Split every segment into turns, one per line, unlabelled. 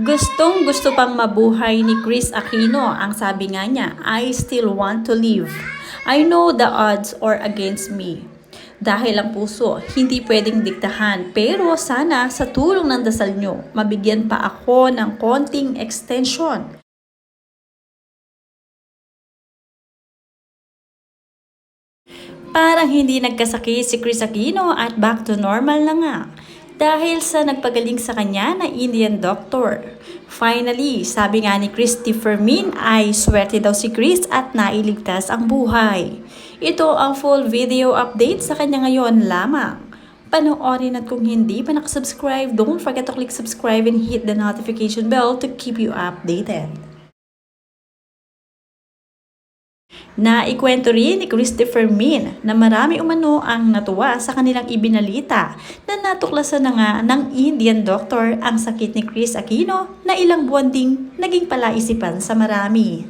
Gustong gusto pang mabuhay ni Chris Aquino. Ang sabi nga niya, I still want to live. I know the odds are against me. Dahil ang puso, hindi pwedeng diktahan. Pero sana sa tulong ng dasal nyo, mabigyan pa ako ng konting extension. Parang hindi nagkasakit si Chris Aquino at back to normal na nga. Dahil sa nagpagaling sa kanya na Indian doctor. Finally, sabi nga ni Christopher Min ay swerte daw si Chris at nailigtas ang buhay. Ito ang full video update sa kanya ngayon lamang. Panoorin at kung hindi pa nakasubscribe, don't forget to click subscribe and hit the notification bell to keep you updated. Naikwento rin ni Christopher Min na marami umano ang natuwa sa kanilang ibinalita na natuklasan na nga ng Indian doctor ang sakit ni Chris Aquino na ilang buwan ding naging palaisipan sa marami.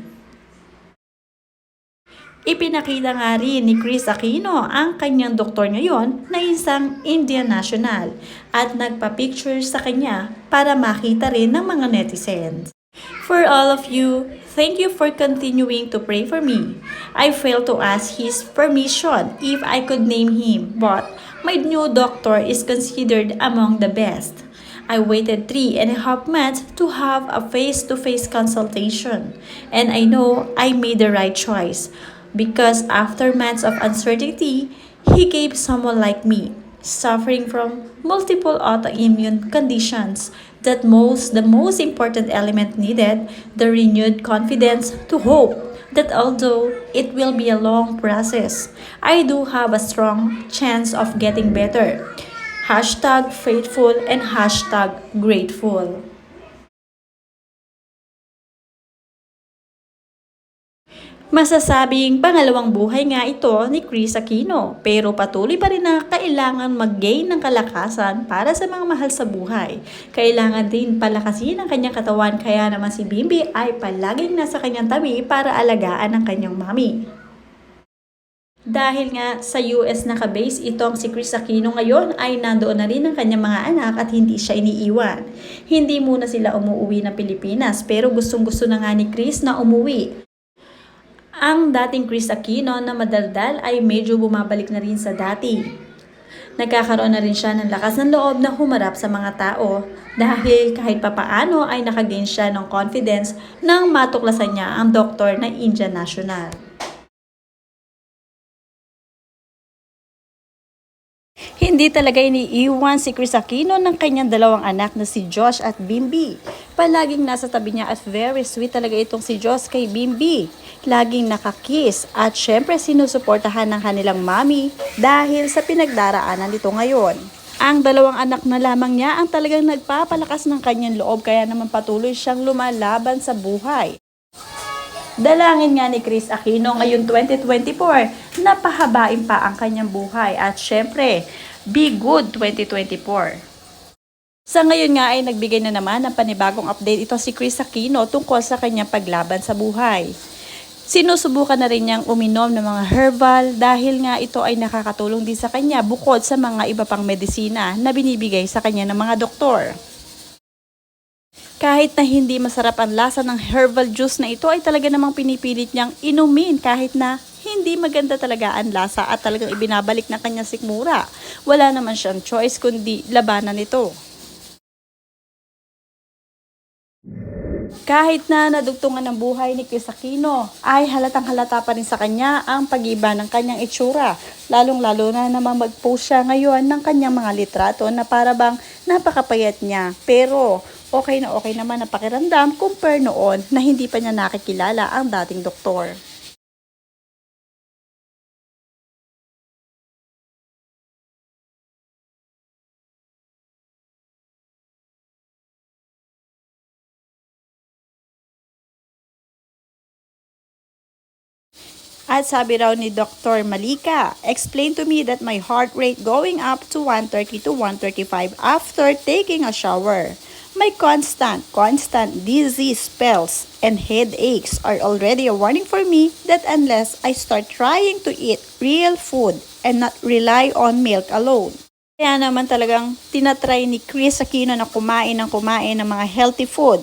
Ipinakita nga rin ni Chris Aquino ang kanyang doktor ngayon na isang Indian national at nagpa-picture sa kanya para makita rin ng mga netizens. For all of you, thank you for continuing to pray for me. I failed to ask his permission if I could name him, but my new doctor is considered among the best. I waited three and a half months to have a face-to-face consultation, and I know I made the right choice because after months of uncertainty, he gave someone like me suffering from multiple autoimmune conditions that most the most important element needed the renewed confidence to hope that although it will be a long process i do have a strong chance of getting better. Hashtag faithful and hashtag grateful Masasabing pangalawang buhay nga ito ni Chris Aquino pero patuloy pa rin na kailangan mag-gain ng kalakasan para sa mga mahal sa buhay. Kailangan din palakasin ang kanyang katawan kaya naman si Bimbi ay palaging nasa kanyang tabi para alagaan ang kanyang mami. Dahil nga sa US nakabase itong si Chris Aquino ngayon ay nandoon na rin ang kanyang mga anak at hindi siya iniiwan. Hindi muna sila umuwi ng Pilipinas pero gustong gusto na nga ni Chris na umuwi. Ang dating Chris Aquino na madaldal ay medyo bumabalik na rin sa dati. Nagkakaroon na rin siya ng lakas ng loob na humarap sa mga tao dahil kahit papaano ay nakagain siya ng confidence nang matuklasan niya ang doktor na Indian National. Hindi talaga iniiwan si Chris Aquino ng kanyang dalawang anak na si Josh at Bimbi. Palaging nasa tabi niya at very sweet talaga itong si Josh kay Bimbi. Laging nakakiss at syempre sinusuportahan ng kanilang mami dahil sa pinagdaraanan nito ngayon. Ang dalawang anak na lamang niya ang talagang nagpapalakas ng kanyang loob kaya naman patuloy siyang lumalaban sa buhay. Dalangin nga ni Chris Aquino ngayon 2024 na pahabain pa ang kanyang buhay at syempre, be good 2024. Sa ngayon nga ay nagbigay na naman ng panibagong update ito si Chris Aquino tungkol sa kanyang paglaban sa buhay. Sinusubukan na rin niyang uminom ng mga herbal dahil nga ito ay nakakatulong din sa kanya bukod sa mga iba pang medisina na binibigay sa kanya ng mga doktor. Kahit na hindi masarap ang lasa ng herbal juice na ito ay talaga namang pinipilit niyang inumin kahit na hindi maganda talaga ang lasa at talagang ibinabalik ng kanyang sikmura. Wala naman siyang choice kundi labanan ito. Kahit na nadugtungan ng buhay ni Chris Aquino, ay halatang halata pa rin sa kanya ang pag-iba ng kanyang itsura. Lalong-lalo na naman mag-post siya ngayon ng kanyang mga litrato na para bang napakapayat niya. Pero okay na okay naman ang pakiramdam compare noon na hindi pa niya nakikilala ang dating doktor. At sabi raw ni Dr. Malika, explain to me that my heart rate going up to 130 to 135 after taking a shower. My constant, constant dizzy spells and headaches are already a warning for me that unless I start trying to eat real food and not rely on milk alone, Kaya naman talagang tinatry ni Chris Aquino na kumain ng kumain ng mga healthy food.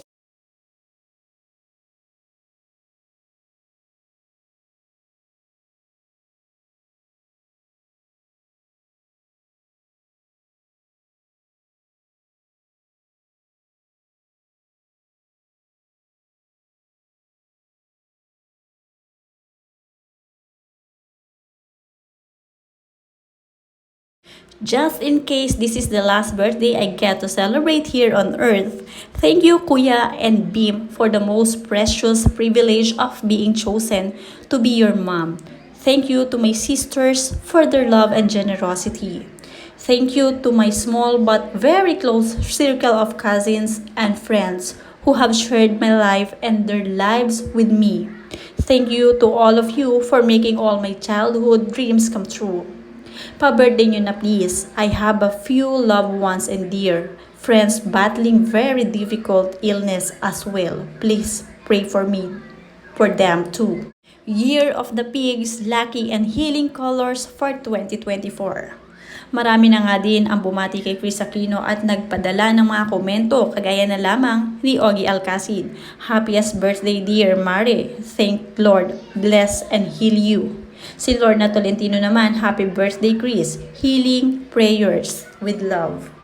Just in case this is the last birthday I get to celebrate here on earth, thank you Kuya and Beam for the most precious privilege of being chosen to be your mom. Thank you to my sisters for their love and generosity. Thank you to my small but very close circle of cousins and friends who have shared my life and their lives with me. Thank you to all of you for making all my childhood dreams come true. Pa-birthday nyo na please. I have a few loved ones and dear friends battling very difficult illness as well. Please pray for me, for them too. Year of the Pigs, Lucky and Healing Colors for 2024. Marami na nga din ang bumati kay Chris Aquino at nagpadala ng mga komento kagaya na lamang ni Ogie Alcacid. Happiest birthday dear Mare. Thank Lord, bless and heal you. Si Lorna Tolentino naman, happy birthday Chris. Healing prayers with love.